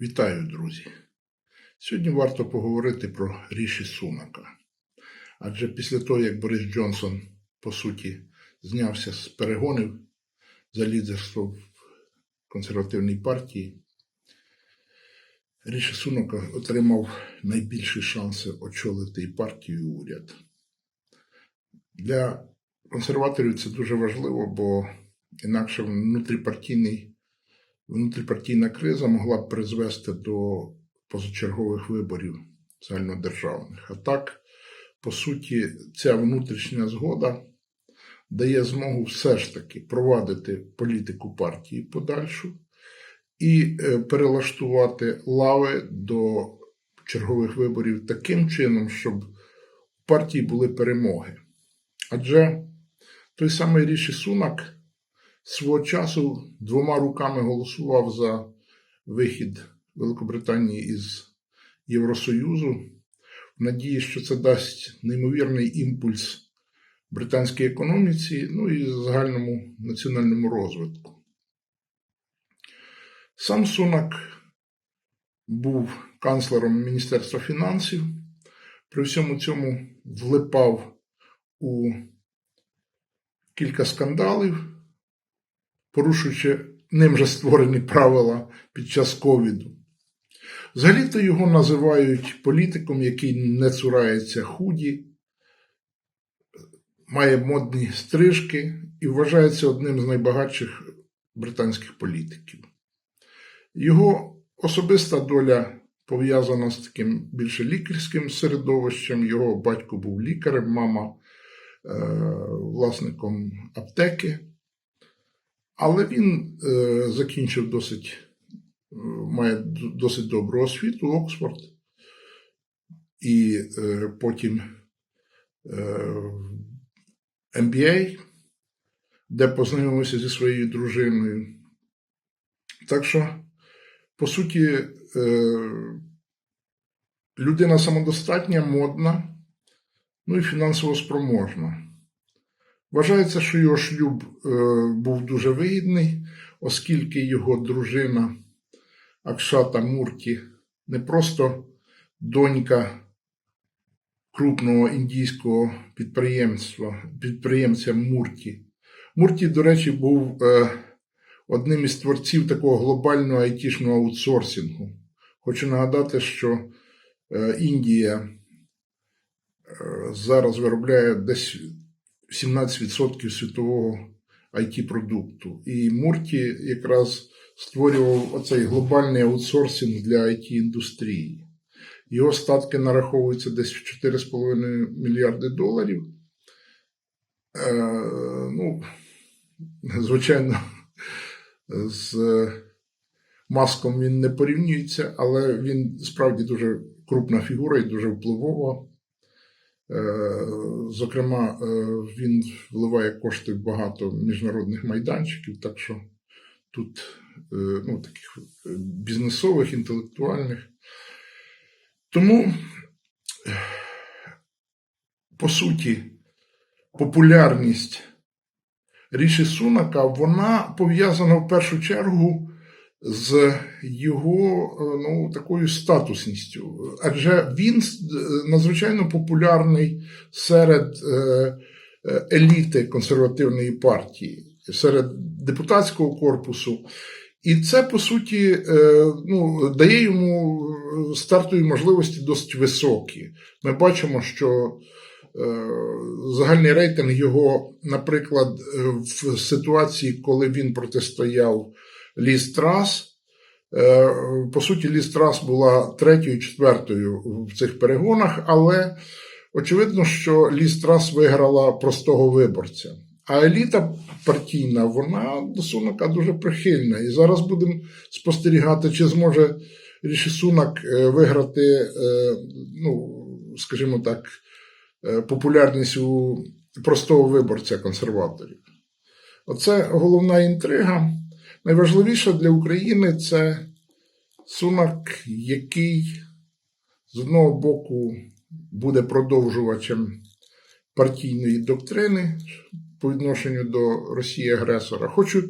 Вітаю, друзі! Сьогодні варто поговорити про Ріші Сунака. Адже після того, як Борис Джонсон, по суті, знявся з перегонів за лідерство в консервативній партії, Ріші Сунака отримав найбільші шанси очолити і партію і уряд. Для консерваторів це дуже важливо, бо інакше внутріпартійний внутріпартійна криза могла б призвести до позачергових виборів загальнодержавних. А так, по суті, ця внутрішня згода дає змогу все ж таки провадити політику партії подальшу і е, перелаштувати лави до чергових виборів таким чином, щоб в партії були перемоги. Адже той самий Ріші Сунак свого часу двома руками голосував за вихід Великобританії із Євросоюзу, в надії, що це дасть неймовірний імпульс британській економіці, ну і загальному національному розвитку. Сам Сунак був канцлером Міністерства фінансів, при всьому цьому влипав у кілька скандалів порушуючи ним же створені правила під час ковіду. Взагалі-то його називають політиком, який не цурається худі, має модні стрижки і вважається одним з найбагатших британських політиків. Його особиста доля пов'язана з таким більше лікарським середовищем. Його батько був лікарем, мама е, власником аптеки. Але він е, закінчив досить, е, має досить добру освіту Оксфорд, і е, потім е, MBA, де познайомився зі своєю дружиною. Так що, по суті, е, людина самодостатня, модна, ну і фінансово спроможна. Вважається, що його шлюб е, був дуже вигідний, оскільки його дружина Акшата Мурті не просто донька крупного індійського підприємства, підприємця Мурті. Мурті, до речі, був е, одним із творців такого глобального айтішного аутсорсингу. Хочу нагадати, що е, Індія зараз виробляє десь 17% світового it продукту І Мурті якраз створював оцей глобальний аутсорсинг для it індустрії Його статки нараховуються десь в 4,5 мільярди доларів. Е, ну, Звичайно, з маском він не порівнюється, але він справді дуже крупна фігура і дуже впливова. Е, зокрема, е, він вливає кошти в багато міжнародних майданчиків, так що тут е, ну, таких бізнесових, інтелектуальних. Тому, по суті, популярність Ріші Сунака вона пов'язана в першу чергу з його е, ну, такою статусністю. Адже він е, надзвичайно популярний серед е, еліти консервативної партії, серед депутатського корпусу. І це, по суті, ну, дає йому стартові можливості досить високі. Ми бачимо, що загальний рейтинг його, наприклад, в ситуації, коли він протистояв Ліс Трас. Е, по суті, Ліс Трас була третьою, четвертою в цих перегонах, але очевидно, що Ліс Трас виграла простого виборця. А еліта партійна, вона до Сунака дуже прихильна. І зараз будемо спостерігати, чи зможе Ріші Сунак е, виграти, е, ну, скажімо так, популярність у простого виборця консерваторів. Оце головна інтрига. Найважливіше для України це сунак, який з одного боку буде продовжувачем партійної доктрини по відношенню до Росії агресора. Хочу е,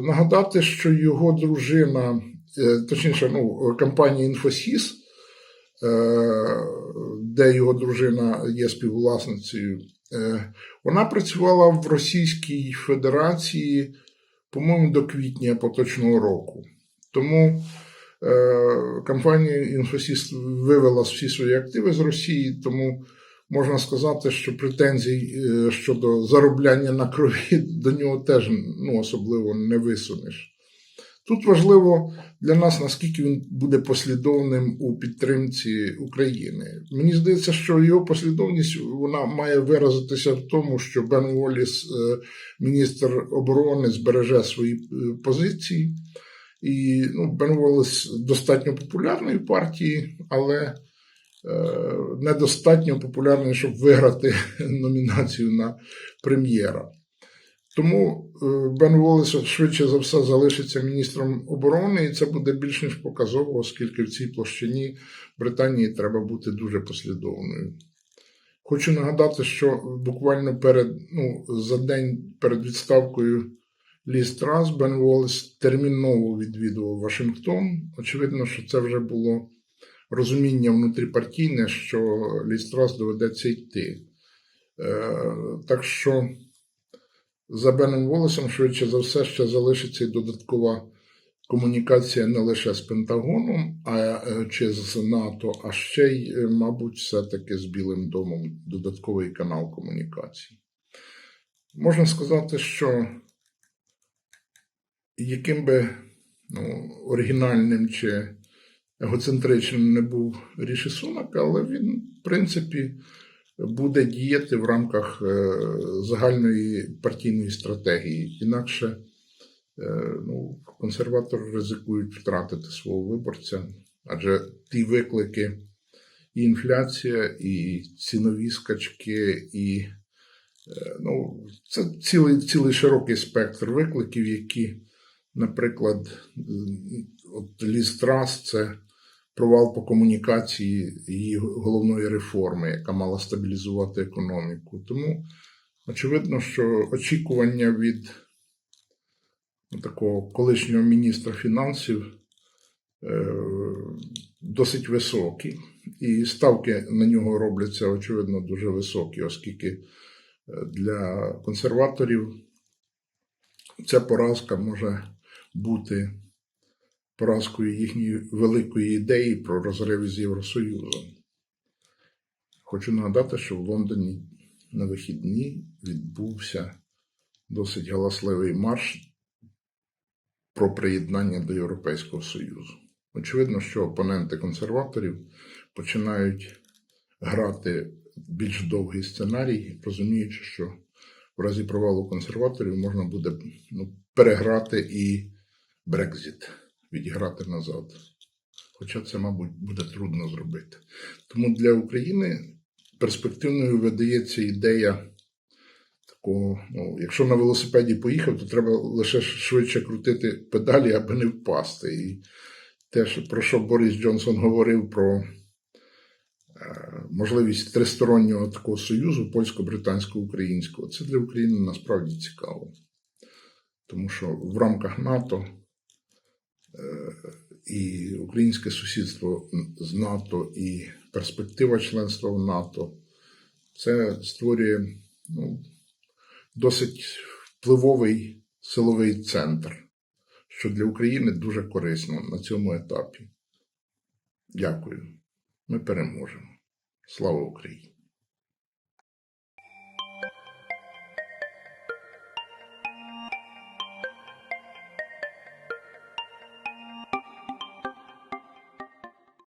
нагадати, що його дружина е, точніше, ну, компанії Інфосіс, е, де його дружина є співвласницею, е, вона працювала в Російській Федерації, по-моєму, до квітня поточного року. Тому е, компанія Інфосіс вивела всі свої активи з Росії, тому можна сказати, що претензій е, щодо заробляння на крові до нього теж ну, особливо не висунеш. Тут важливо для нас, наскільки він буде послідовним у підтримці України. Мені здається, що його послідовність вона має виразитися в тому, що Бен Уолліс, е, міністр оборони, збереже свої е, позиції. І ну, Бен Уолліс достатньо популярний в партії, але е, недостатньо популярний, щоб виграти номінацію на прем'єра. Тому е, Бен Волес швидше за все залишиться міністром оборони, і це буде більш ніж показово, оскільки в цій площині Британії треба бути дуже послідовною. Хочу нагадати, що буквально перед, ну, за день перед відставкою Ліз Трас Бен Волес терміново відвідував Вашингтон. Очевидно, що це вже було розуміння внутріпартійне, що Ліз Трас доведеться йти. Е, так що. За Беном Волосом, швидше за все, ще залишиться і додаткова комунікація не лише з Пентагоном а, е, чи з НАТО, а ще й, е, мабуть, все-таки з Білим домом додатковий канал комунікації. Можна сказати, що яким би ну, оригінальним чи егоцентричним не був Ріші Сунак, але він, в принципі, буде діяти в рамках е, загальної партійної стратегії. Інакше е, ну, консерватори ризикують втратити свого виборця, адже ті виклики, і інфляція, і цінові скачки, і е, ну, це цілий, цілий широкий спектр викликів, які, наприклад, от Ліз Трас це провал по комунікації її головної реформи, яка мала стабілізувати економіку. Тому очевидно, що очікування від такого колишнього міністра фінансів е, досить високі, і ставки на нього робляться, очевидно, дуже високі, оскільки е, для консерваторів ця поразка може бути поразкою їхньої великої ідеї про розрив з Євросоюзом. Хочу нагадати, що в Лондоні на вихідні відбувся досить галасливий марш про приєднання до Європейського Союзу. Очевидно, що опоненти консерваторів починають грати більш довгий сценарій, розуміючи, що в разі провалу консерваторів можна буде ну, переграти і Брекзит відіграти назад. Хоча це, мабуть, буде трудно зробити. Тому для України перспективною видається ідея такого: ну, якщо на велосипеді поїхав, то треба лише швидше крутити педалі, аби не впасти. І те, про що Борис Джонсон говорив про е, можливість тристороннього такого союзу польсько-британсько-українського, це для України насправді цікаво. Тому що в рамках НАТО і українське сусідство з НАТО, і перспектива членства в НАТО, це створює ну, досить впливовий силовий центр, що для України дуже корисно на цьому етапі. Дякую. Ми переможемо. Слава Україні!